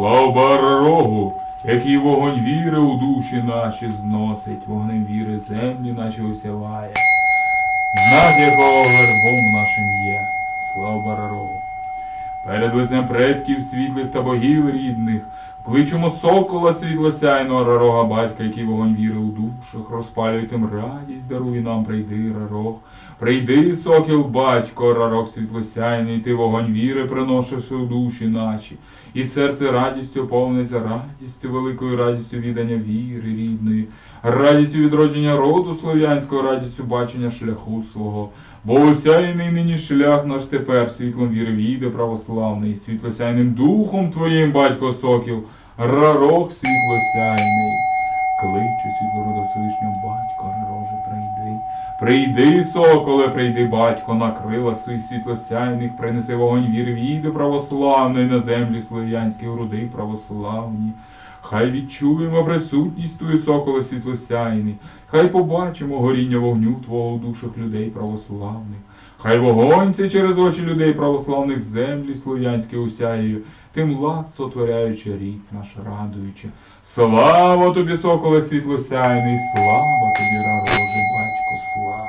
Слава рогу, який вогонь віри у душі наші зносить, вогнем віри землі наші осяває, Знак якого вербом нашим є, слава рогу. Перед лицем предків світлих та богів рідних, кличемо сокола світлосяйного рарога батька, який вогонь віри у душах, розпалює тим радість, даруй нам, прийди, рарог. Прийди, сокіл, батько, рарок світлосяйний, ти вогонь віри приносиш у душі наші, і серце радістю повниться радістю, великою радістю віддання віри рідної, радістю відродження роду слов'янського, радістю бачення шляху свого. Бо осяяний нині шлях наш тепер світлом віри війде православний, світлосяйним духом твоїм, батько сокіл, рарок світлосяйний. Кличу світлорода Всевишнього батько, роже, прийди. Прийди, соколе, прийди, батько, на крилах своїх світлосяйних, принеси вогонь віри війде православної на землі слов'янські груди православні. Хай відчуємо присутність твою, соколе світлосяйний, хай побачимо горіння вогню твого у душах людей православних. Хай вогонь цей через очі людей православних землі слов'янські усяєю, тим лад сотворяючи рід наш радуючи. Слава тобі, соколе світлосяйний, слава тобі, рароже, батько, слава.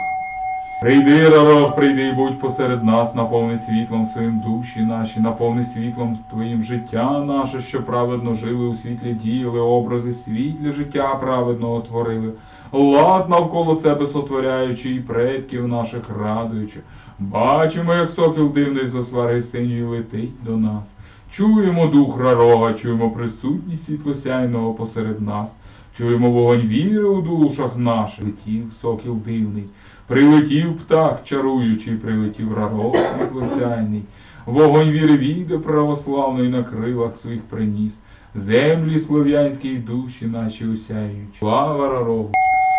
Прийди, рарок, прийди, і будь посеред нас, наповни світлом своїм душі наші, наповни світлом твоїм життя наше, що праведно жили у світлі діяли, образи світлі життя праведного творили, лад навколо себе сотворяючи, і предків наших радуючи. Бачимо, як сокіл дивний з освари синьої летить до нас. Чуємо дух рарога, чуємо присутність світлосяйного посеред нас, чуємо вогонь віри у душах наших. Летів сокіл дивний, прилетів птах чаруючий, прилетів рарог світлосяйний. Вогонь віри війде православної на крилах своїх приніс. Землі слов'янські душі наші усяють. Слава рарогу!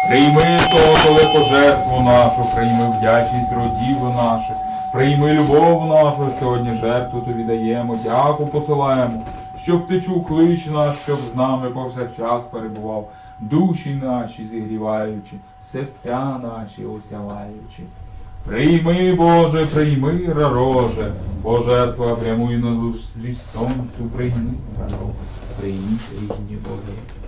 Прийми соколе пожертву нашу, прийми вдячність родів наших, прийми любов нашу, сьогодні жертву тобі даємо, дяку посилаємо, щоб ти чув клич наш, щоб з нами повсякчас перебував, душі наші зігріваючи, серця наші осяваючи. Прийми, Боже, прийми, рароже, пожертва прямуй на зустріч сонцю, прийми, рароже, прийми рідні боги.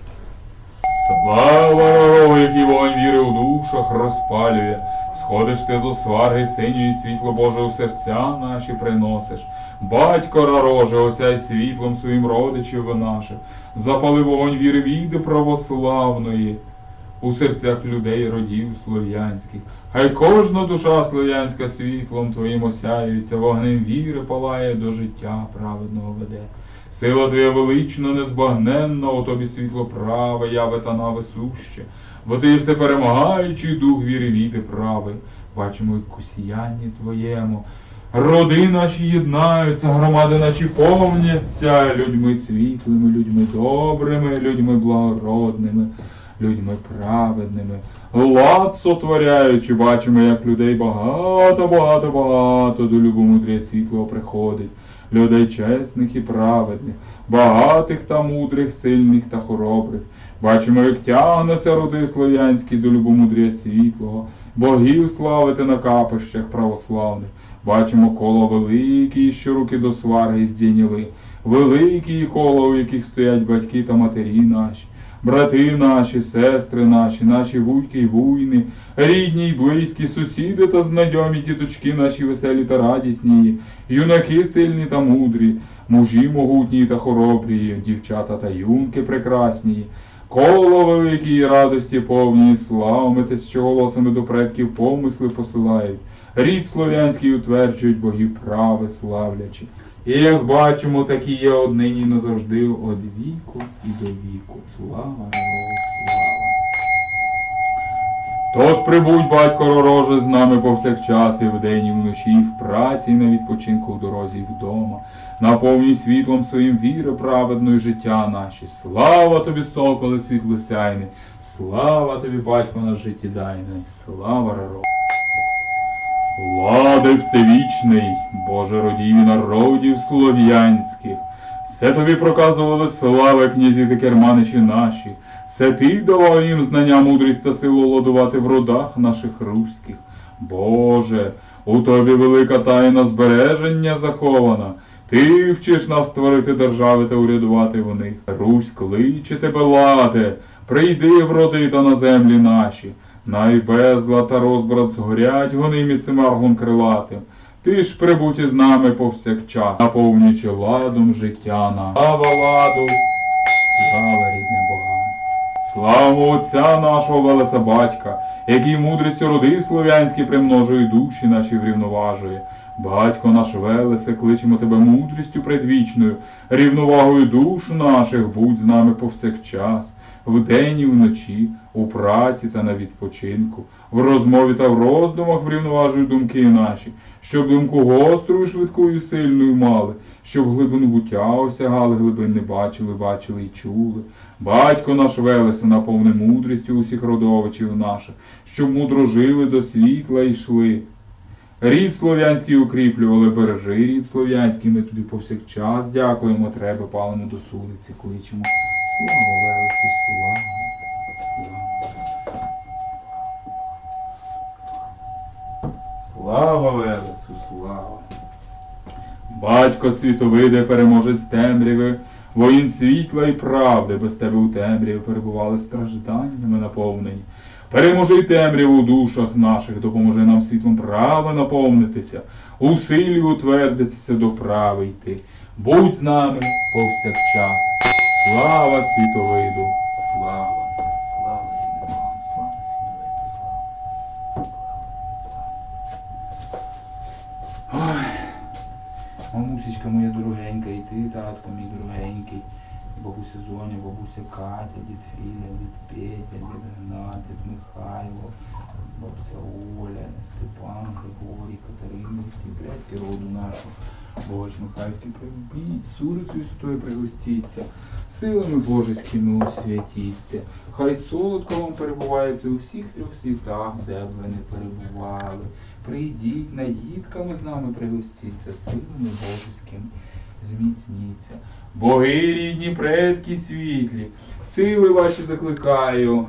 Слава рару, який вогонь віри у душах розпалює. Сходиш ти з осварги синьої світло Боже у серця наші приносиш. Батько рароже, осяй світлом своїм родичів наших. Запали вогонь віри війди православної у серцях людей родів слов'янських. Хай кожна душа слов'янська світлом твоїм осяюється, вогнем віри палає до життя праведного веде. Сила твоя велична, незбагненна, у тобі світло праве, яве та наве суще, бо ти все перемагаючий дух віри віти правий. Бачимо, як у сіянні твоєму. Роди наші єднаються, громади наші повняться людьми світлими, людьми добрими, людьми благородними, людьми праведними. Лад сотворяючи, бачимо, як людей багато, багато, багато до любу мудрє світлого приходить. Людей чесних і праведних, багатих та мудрих, сильних та хоробрих. Бачимо, як тягнуться роди слов'янські до любомудрія світлого, богів славити на капищах православних. Бачимо коло великі, що руки до сварги здійняли, великі коло, у яких стоять батьки та матері наші, брати наші, сестри наші, наші вуйки й вуйни, рідні й близькі, сусіди та знайомі тіточки наші веселі та радісні, юнаки сильні та мудрі, мужі могутні та хоробрі, дівчата та юнки прекрасні. Коло великій радості повні, славитись, що голосами до предків помисли посилають. Рід слов'янський утверджують богів прави славлячи. І як бачимо, такі є однині назавжди од віку і до віку. Слава слава. Тож прибудь, батько ророже, з нами повсякчас і вдень, і вночі, і в праці, і на відпочинку в дорозі, і вдома. Наповнюй світлом своїм віри праведної життя наші. Слава тобі, соколе світлосяйний, слава тобі, батько наш життєдайний, слава раро. Влади всевічний, Боже родів народів слов'янських, все тобі проказували слави князі та керманичі наші, все ти давав їм знання, мудрість та силу ладувати в родах наших руських. Боже, у тобі велика тайна збереження захована, Ти вчиш нас створити держави та урядувати в них. Русь кличе тебе ладе, прийди вроди та на землі наші. Най безла та розбрат згорять, гонимі семаргом крилатим. Ти ж прибудь із нами повсякчас, наповнюючи ладом життя на. Слава ладу, слава рідним богам. Слава Отця нашого Велеса Батька, який мудрістю роди слов'янські примножує душі наші врівноважує. Батько наш Велесе, кличемо тебе мудрістю предвічною, рівновагою душ наших, будь з нами повсякчас, вдень і вночі, у праці та на відпочинку, в розмові та в роздумах врівноважуй думки наші, щоб думку гострою, швидкою, сильною мали, щоб глибину буття осягали, глибин не бачили, бачили і чули. Батько наш Велесе, наповни мудрістю усіх родовичів наших, щоб мудро жили до світла йшли. Рід слов'янський укріплювали, бережи рід слов'янський, ми тобі повсякчас дякуємо, треба палимо до судиці, кличемо. Слава! Слава! Велесу, слава! Батько світовиде, переможець темряви, воїн світла і правди, без тебе у темряві перебували стражданнями наповнені. Переможи темряву у душах наших, допоможи нам світлом права наповнитися, у силі утвердитися до прави йти. Будь з нами повсякчас. Слава світовиду, слава рідним вам, слава світовиду, слава. Ой, мамусечка моя дорогенька, і ти, татко мій дорогенький. Бабуся Зоня, бабуся Катя, дід Філя, дід Петя, дід Гнат, дід Михайло, бабуся Оля, Степан, Григорій, Катерина, всі предки роду нашого. Богоч Михайлський прибіть, сурицею святою пригостіться, силами божеськими освятіться. Хай солодко вам перебувається у всіх трьох світах, де б ви не перебували. Прийдіть, наїдками з нами пригостіться, силами божеськими зміцніться. Боги рідні, предки світлі, сили ваші закликаю,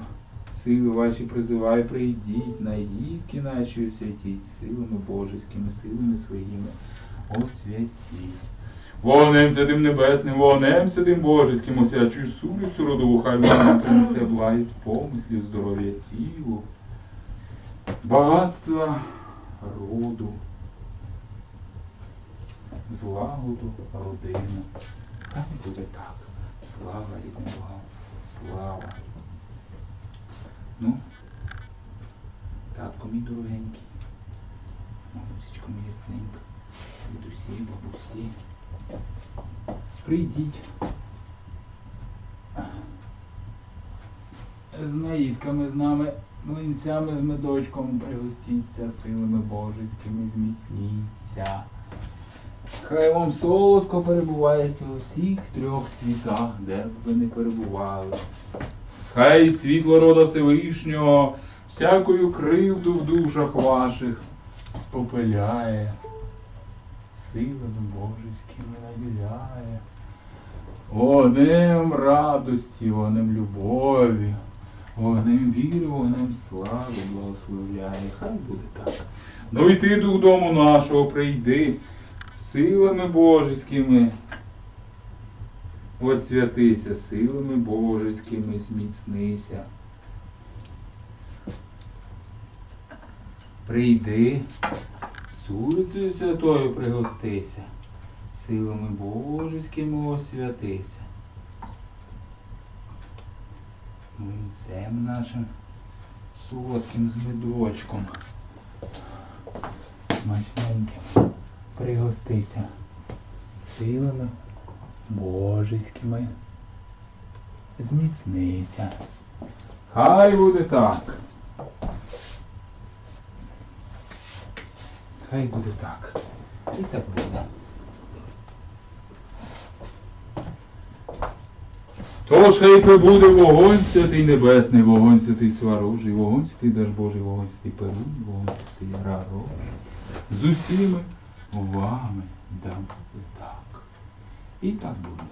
сили ваші призиваю, прийдіть, наїдки наші освятіть, силами божеськими, силами своїми освятіть. Вогнем святим небесним, вогнем святим божеським, освячуй сурицю родову, хай вона принесе благість помислів, здоров'я тілу, багатства роду, злагоду родину. Хай буде так. Слава рідним Богам. Слава. Ну, татко мій дорогенький, мамусечка моя рідненька, дідусі, бабусі. Прийдіть. З наїдками з нами, млинцями з медочком пригостіться, силами божеськими зміцніться. Хай вам солодко перебувається у всіх трьох світах, де б ви не перебували. Хай світло рода Всевишнього всякою кривду в душах ваших спопиляє, силами божеськими наділяє, вогнем радості, вогнем любові, вогнем віри, вогнем слави благословляє. Хай буде так. Ну і ти, дух дому нашого, прийди силами божеськими. Освятися силами божеськими, зміцнися. Прийди, сурицею святою пригостися, силами божеськими освятися. Млинцем нашим солодким з медочком. Смачненьким пригостися силами божеськими. Зміцнися. Хай буде так. Хай буде так. І так буде. Тож хай прибуде вогонь святий небесний, вогонь святий сварожий, вогонь святий Даж Божий, вогонь святий Перун, вогонь святий Рарожий. З усіми вами дам так. І так буде.